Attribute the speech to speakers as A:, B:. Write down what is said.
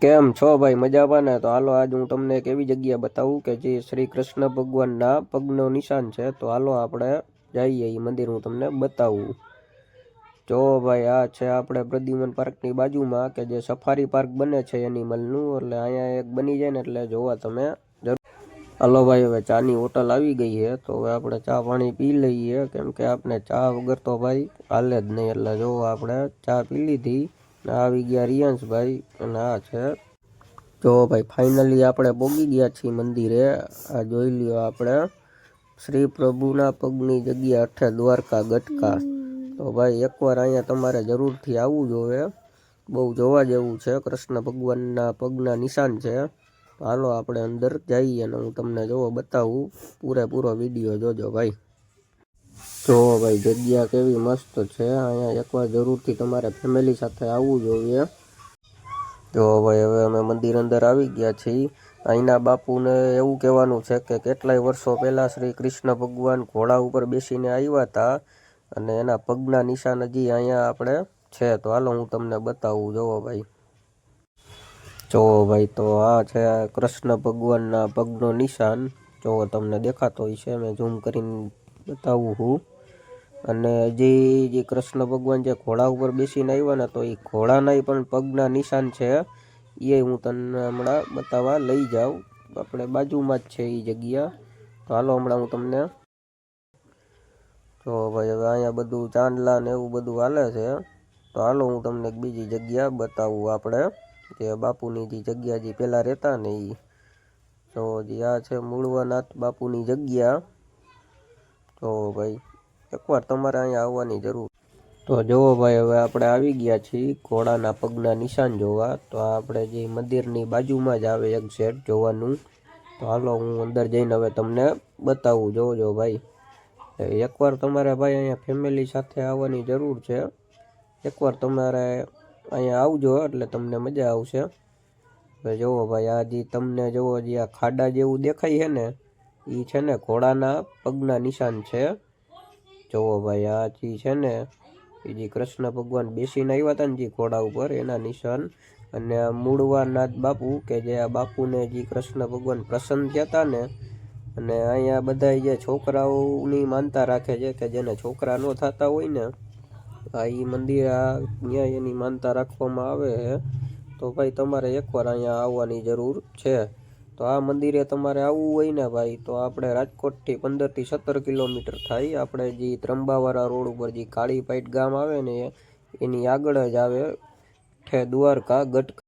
A: કેમ છો ભાઈ? મજામાં ને? તો હાલો, આજ હું તમને એક એવી જગ્યા બતાવું કે જે શ્રી કૃષ્ણ ભગવાનના પગનો નિશાન છે. તો હાલો, આપણે જઈએ એ મંદિર હું તમને બતાવું. જો ભાઈ, આ છે આપણે પ્રદ્યુમન પાર્કની બાજુમાં કે જે સફારી પાર્ક બને છે એનિમલનું. એટલે અહીંયા એક બની જાય ને, એટલે જોવા તમે જરૂર. હાલો ભાઈ, હવે ચાની હોટલ આવી ગઈ છે. તો હવે આપણે ચા પાણી પી લઈએ. કેમ કે આપણે ચા વગર તો ભાઈ હાલે જ નહીં. એટલે જો આપણે ચા પી લીધી. આવી ગયા રિયાંશભાઈ અને આ છે. જો ભાઈ ફાઇનલી આપણે પોગી ગયા છીએ મંદિરે. આ જોઈ લ્યો આપણે. શ્રી પ્રભુના પગની જગ્યા અઠે દ્વારકા ગટકા. તો ભાઈ, એકવાર અહીંયા તમારે જરૂરથી આવવું જોઈએ બહુ જોવા જેવું છે. કૃષ્ણ ભગવાનના પગના નિશાન છે. હાલો આપણે અંદર જઈએ અને હું તમને જોવો બતાવું. પૂરેપૂરો વીડિયો જોજો ભાઈ. જો ભાઈ, જગ્યા કેવી મસ્ત છે. અહીંયા એકવાર જરૂરથી તમારે ફેમિલી સાથે આવવું જોઈએ. જો ભાઈ, હવે અમે મંદિર અંદર આવી ગયા છીએ. અહીંના બાપુને એવું કહેવાનું છે કે કેટલાય વર્ષો પહેલાં શ્રી કૃષ્ણ ભગવાન ઘોડા ઉપર બેસીને આવ્યા હતા અને એના પગના નિશાન હજી અહીંયા આપણે છે. તો હાલો હું તમને બતાવું. જોવો ભાઈ. જો ભાઈ, તો આ છે કૃષ્ણ ભગવાનના પગનો નિશાન. જો તમને દેખાતો હોય છે, મેં ઝૂમ કરીને બતાવું હું. અને હજી જે કૃષ્ણ ભગવાન જે ઘોડા ઉપર બેસીને આવ્યા ને, તો એ ઘોડાના પણ પગના નિશાન છે. એ હું તમને હમણાં બતાવવા લઈ જાઉં. આપણે બાજુમાં જ છે એ જગ્યા. તો હાલો હમણાં હું તમને તો ભાઈ, હવે અહીંયા બધું ચાંદલા ને એવું બધું હાલે છે. તો હાલો હું તમને એક બીજી જગ્યા બતાવું આપણે. જે બાપુની જે જગ્યા જે પહેલાં રહેતા ને એ તો જે આ છે મૂળવાનાથ બાપુની જગ્યા. તો ભાઈ એકવાર તમારે અહીંયા આવવાની જરૂર. તો જુઓ ભાઈ, હવે આપણે આવી ગયા છીએ ઘોડાના પગના નિશાન જોવા. તો આપણે જે મંદિરની બાજુમાં જ આવે એક સેટ જોવાનું. તો હાલો હું અંદર જઈને હવે તમને બતાવું. જોજો ભાઈ. એકવાર તમારે ભાઈ અહીંયા ફેમિલી સાથે આવવાની જરૂર છે. એકવાર તમારે અહીંયા આવજો એટલે તમને મજા આવશે. જુઓ ભાઈ, આ જે તમને જુઓ જે આ ખાડા જેવું દેખાય છે ને એ છે ને ઘોડાના પગના નિશાન છે. જુઓ ભાઈ, આ જે છે ને, એ જે કૃષ્ણ ભગવાન બેસીને આવ્યા હતા ને જે ઘોડા ઉપર, એના નિશાન. અને મૂળવાનાથ બાપુ, કે જે આ બાપુને જે કૃષ્ણ ભગવાન પ્રસન્ન થયા હતા ને, અને અહીંયા બધા જે છોકરાઓની માનતા રાખે છે કે જેને છોકરા ન થતા હોય ને, આ એ મંદિર આ ત્યાં એની માનતા રાખવામાં આવે તો ભાઈ, તમારે એકવાર અહીંયા આવવાની જરૂર છે. તો આ મંદિરે તમારે આવવું હોય ને ભાઈ, તો આપણે રાજકોટથી પંદરથી સત્તર કિલોમીટર થાય. આપણે જે ત્રંબાવાળા રોડ ઉપર જે કાળી પાઇટ ગામ આવે ને, એની આગળ જ આવે ઠે દ્વારકા ગટકા